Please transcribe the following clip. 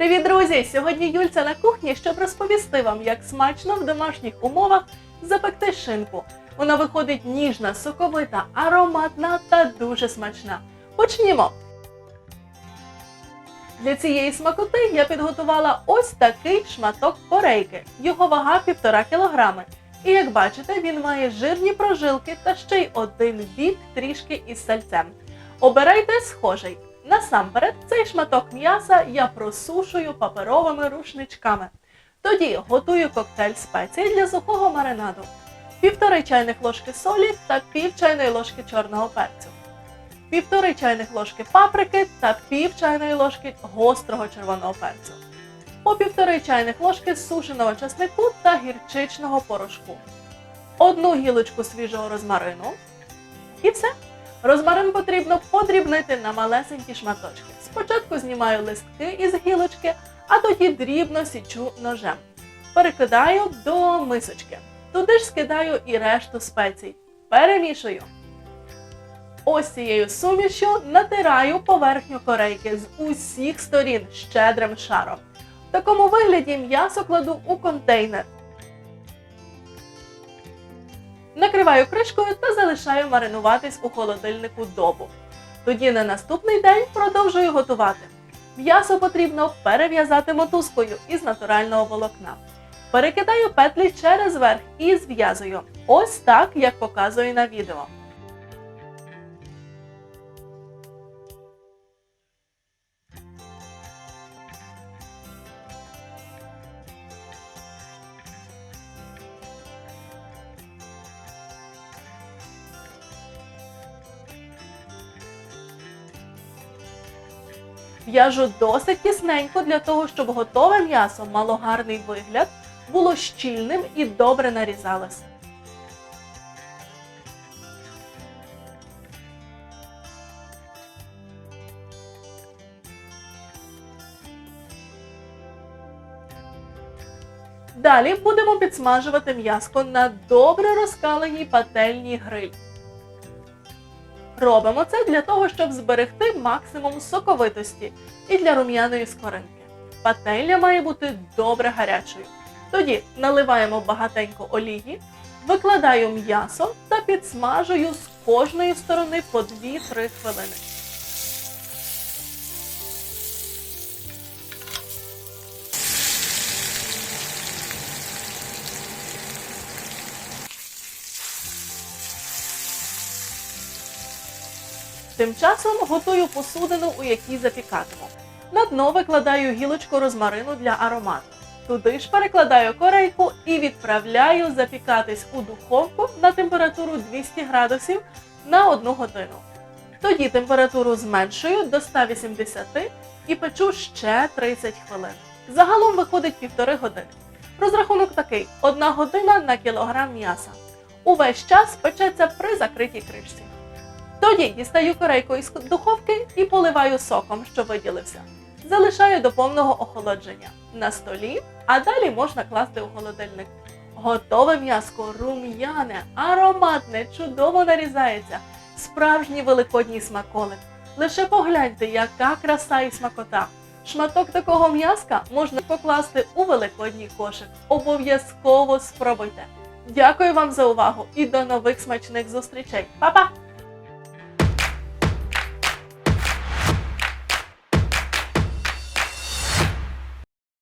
Привіт, друзі! Сьогодні Юльця на кухні, щоб розповісти вам, як смачно в домашніх умовах запекти шинку. Вона виходить ніжна, соковита, ароматна та дуже смачна. Почнімо! Для цієї смакоти я підготувала ось такий шматок корейки. Його вага 1,5 кг. І як бачите, він має жирні прожилки та ще й один бік трішки із сальцем. Обирайте схожий. Насамперед, цей шматок м'яса я просушую паперовими рушничками. Тоді готую коктейль спецій для сухого маринаду. Півтори чайних ложки солі та пів чайної ложки чорного перцю. Півтори чайних ложки паприки та пів чайної ложки гострого червоного перцю. По півтори чайних ложки сушеного часнику та гірчичного порошку. Одну гілочку свіжого розмарину. І все. Розмарин потрібно подрібнити на малесенькі шматочки. Спочатку знімаю листки із гілочки, а тоді дрібно січу ножем. Перекидаю до мисочки. Туди ж скидаю і решту спецій. Перемішую. Ось цією сумішю натираю поверхню корейки з усіх сторін щедрим шаром. В такому вигляді м'ясо кладу у контейнер. Накриваю кришкою та залишаю маринуватись у холодильнику добу. Тоді на наступний день продовжую готувати. М'ясо потрібно перев'язати мотузкою із натурального волокна. Перекидаю петлі через верх і зв'язую. Ось так, як показую на відео. В'яжу досить тісненько для того, щоб готове м'ясо мало гарний вигляд, було щільним і добре нарізалось. Далі будемо підсмажувати м'яско на добре розкаленій пательній гриль. Робимо це для того, щоб зберегти максимум соковитості і для рум'яної скоринки. Пательня має бути добре гарячою. Тоді наливаємо багатенько олії, викладаю м'ясо та підсмажую з кожної сторони по 2-3 хвилини. Тим часом готую посудину, у якій запікатиму. На дно викладаю гілочку розмарину для аромату. Туди ж перекладаю корейку і відправляю запікатись у духовку на температуру 200 градусів на 1 годину. Тоді температуру зменшую до 180 і печу ще 30 хвилин. Загалом виходить півтори години. Розрахунок такий: 1 година на кілограм м'яса. Увесь час печеться при закритій кришці. Тоді дістаю корейку із духовки і поливаю соком, що виділився. Залишаю до повного охолодження на столі, а далі можна класти у холодильник. Готове м'яско рум'яне, ароматне, чудово нарізається. Справжній великодній смаколик. Лише погляньте, яка краса і смакота. Шматок такого м'яска можна покласти у великодній кошик. Обов'язково спробуйте. Дякую вам за увагу і до нових смачних зустрічей. Па-па!